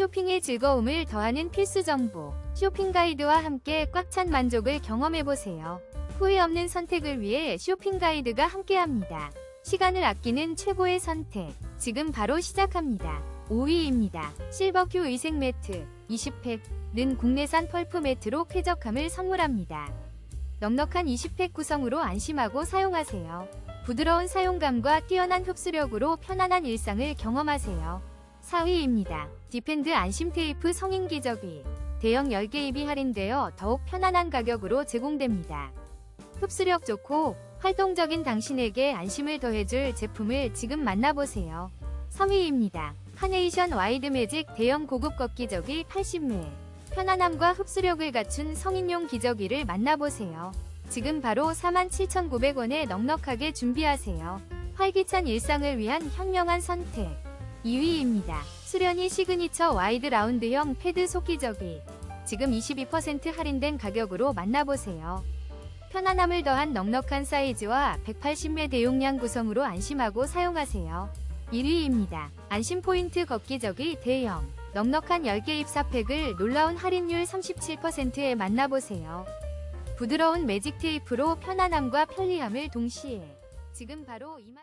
쇼핑의 즐거움을 더하는 필수 정보. 쇼핑 가이드와 함께 꽉 찬 만족을 경험해보세요. 후회 없는 선택을 위해 쇼핑 가이드가 함께합니다. 시간을 아끼는 최고의 선택. 지금 바로 시작합니다. 5위입니다. 실버큐 의색 매트 20팩는 국내산 펄프 매트로 쾌적함을 선물합니다. 넉넉한 20팩 구성으로 안심하고 사용하세요. 부드러운 사용감과 뛰어난 흡수력으로 편안한 일상을 경험하세요. 4위입니다. 디펜드 안심 테이프 성인 기저귀. 대형 10개 입이 할인되어 더욱 편안한 가격으로 제공됩니다. 흡수력 좋고 활동적인 당신에게 안심을 더해줄 제품을 지금 만나보세요. 3위입니다. 카네이션 와이드 매직 대형 고급 걷기저귀 80매. 편안함과 흡수력을 갖춘 성인용 기저귀를 만나보세요. 지금 바로 47,900원에 넉넉하게 준비하세요. 활기찬 일상을 위한 현명한 선택. 2위입니다. 수련이 시그니처 와이드 라운드형 패드 속기저귀. 지금 22% 할인된 가격으로 만나보세요. 편안함을 더한 넉넉한 사이즈와 180매 대용량 구성으로 안심하고 사용하세요. 1위입니다. 안심 포인트 걷기저귀 대형. 넉넉한 10개 입사팩을 놀라운 할인율 37%에 만나보세요. 부드러운 매직 테이프로 편안함과 편리함을 동시에 지금 바로 2만